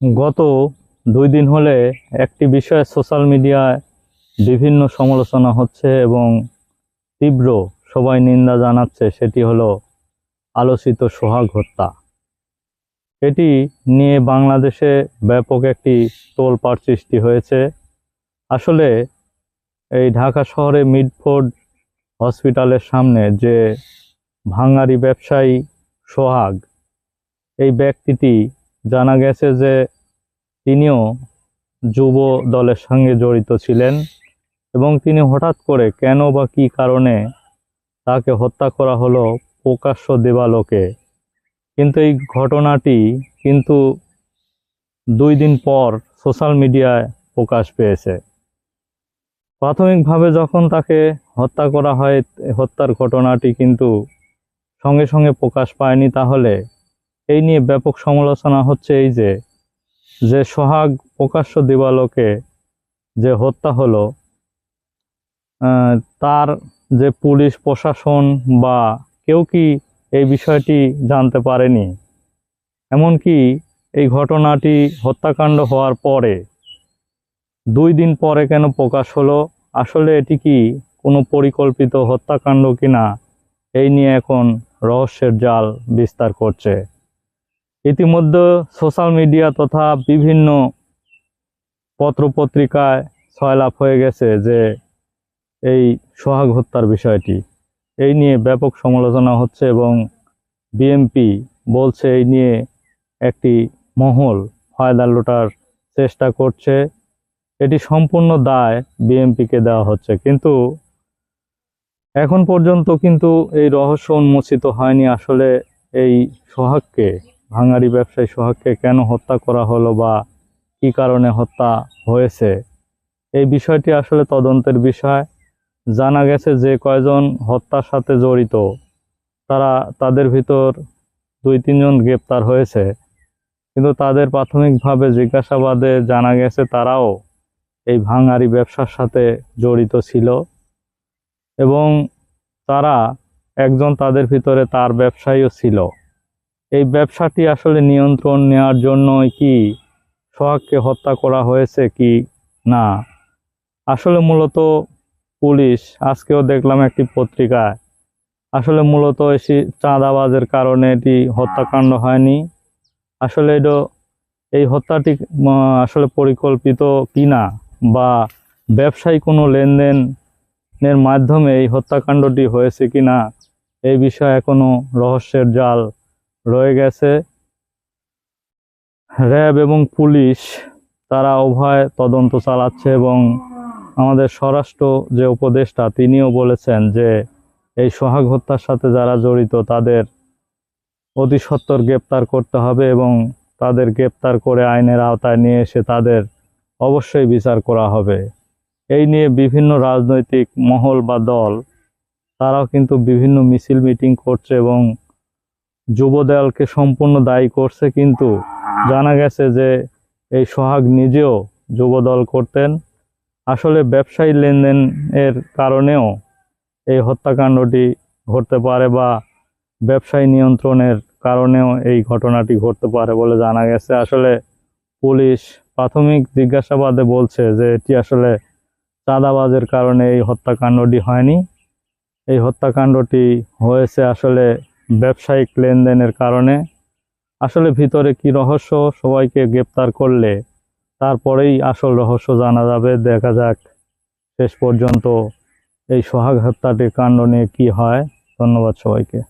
গত দুই দিন হলে একটি বিষয়ে সোশ্যাল মিডিয়ায় বিভিন্ন সমালোচনা হচ্ছে এবং তীব্র সবাই নিন্দা জানাচ্ছে, সেটি হলো আলোচিত সোহাগ হত্যা। এটি নিয়ে বাংলাদেশে ব্যাপক একটি তোলপাড় সৃষ্টি হয়েছে। আসলে এই ঢাকা শহরে মিডফোর্ড হসপিটালের সামনে যে ভাঙারি ব্যবসায়ী সোহাগ, এই ব্যক্তিটি জানা গেছে যে তিনিও যুব দলের সঙ্গে জড়িত ছিলেন এবং তিনি হঠাৎ করে কেন বা কী কারণে তাকে হত্যা করা হলো প্রকাশ্য দেবালোকে। কিন্তু এই ঘটনাটি কিন্তু দুই দিন পর সোশ্যাল মিডিয়ায় প্রকাশ পেয়েছে। প্রাথমিকভাবে যখন তাকে হত্যা করা হয়, হত্যার ঘটনাটি কিন্তু সঙ্গে সঙ্গে প্রকাশ পায়নি, তাহলে এই নিয়ে ব্যাপক সমালোচনা হচ্ছে এই যে যে সোহাগ প্রকাশ্য দিবালোকে যে হত্যা হলো তার যে পুলিশ প্রশাসন বা কেউ কি এই বিষয়টি জানতে পারেনি। এমনকি এই ঘটনাটি হত্যাকাণ্ড হওয়ার পরে দুই দিন পরে কেন প্রকাশ হলো, আসলে এটি কি কোনো পরিকল্পিত হত্যাকাণ্ড কিনা, এই নিয়ে এখন রহস্যের জাল বিস্তার করছে। ইতিমধ্যে সোশ্যাল মিডিয়া তথা বিভিন্ন পত্রপত্রিকায় ছয়লাভ হয়ে গেছে যে এই সোহাগ হত্যার বিষয়টি। এই নিয়ে ব্যাপক সমালোচনা হচ্ছে এবং বিএমপি বলছে এই নিয়ে একটি মহল ফায়দা লোটার চেষ্টা করছে। এটি সম্পূর্ণ দায় বিএমপিকে দেওয়া হচ্ছে। কিন্তু এখন পর্যন্ত কিন্তু এই রহস্য উন্মোচিত হয়নি। আসলে এই সোহাগকে ভাঙারি ব্যবসায়ী সোহাগকে কেন হত্যা করা হলো বা কী কারণে হত্যা হয়েছে? এই বিষয়টি আসলে তদন্তের বিষয়। জানা গেছে যে কয়জন হত্যার সাথে জড়িত। তারা তাদের ভিতর দুই, তিনজন গ্রেপ্তার হয়েছে। কিন্তু তাদের প্রাথমিকভাবে জিজ্ঞাসাবাদে জানা গেছে তারাও এই ভাঙারি ব্যবসার সাথে জড়িত ছিল এবং তারা একজন তাদের ভিতরে তার ব্যবসায়ীও ছিল। এই ব্যবসাটি আসলে নিয়ন্ত্রণ নেওয়ার জন্যই কি সোহাগকে হত্যা করা হয়েছে কি না? আসলে মূলত পুলিশ, আজকেও দেখলাম একটি পত্রিকায় আসলে মূলত এসি চাঁদাবাজের কারণে এটি হত্যাকাণ্ড হয়নি। আসলে এটা এই হত্যাটি আসলে পরিকল্পিত কিনা বা ব্যবসায়ী কোনো লেনদেনের মাধ্যমে এই হত্যাকাণ্ডটি হয়েছে কিনা, এই বিষয়ে এখনও রহস্যের জাল রয়ে গেছে। র্যাব এবং পুলিশ, তারা উভয় তদন্ত চালাচ্ছে এবং আমাদের স্বরাষ্ট্র যে উপদেষ্টা, তিনিও বলেছেন যে এই সোহাগ হত্যার সাথে যারা জড়িত, তাদের অতি সত্বর গ্রেপ্তার করতে হবে এবং তাদের গ্রেপ্তার করে আইনের আওতায় নিয়ে এসে তাদের অবশ্যই বিচার করা হবে। এই নিয়ে বিভিন্ন রাজনৈতিক মহল বা দল, তারাও কিন্তু বিভিন্ন মিছিল মিটিং করছে এবং যুবদলকে সম্পূর্ণ দায়ী করছে, কিন্তু জানা গেছে যে এই সোহাগ নিজেও যুবদল করতেন। আসলে ব্যবসায়ী লেনদেন এর কারণেও এই হত্যাকাণ্ডটি ঘটতে পারে বা ব্যবসায়ী নিয়ন্ত্রণের কারণেও এই ঘটনাটি ঘটতে পারে বলে জানা গেছে। আসলে পুলিশ প্রাথমিক জিজ্ঞাসাবাদে বলছে যে এটি আসলে চাঁদাবাজের কারণে এই হত্যাকাণ্ডটি হয়নি। এই হত্যাকাণ্ডটি হয়েছে আসলে ব্যবসায়িক লেনদেনের কারণে। আসলে ভিতরে কি রহস্য, সবাইকে গ্রেপ্তার করলে তারপরেই আসল রহস্য জানা যাবে। দেখা যাক শেষ পর্যন্ত এই সোহাগ হত্যাটির কাণ্ড নিয়ে কী হয়। ধন্যবাদ সবাইকে।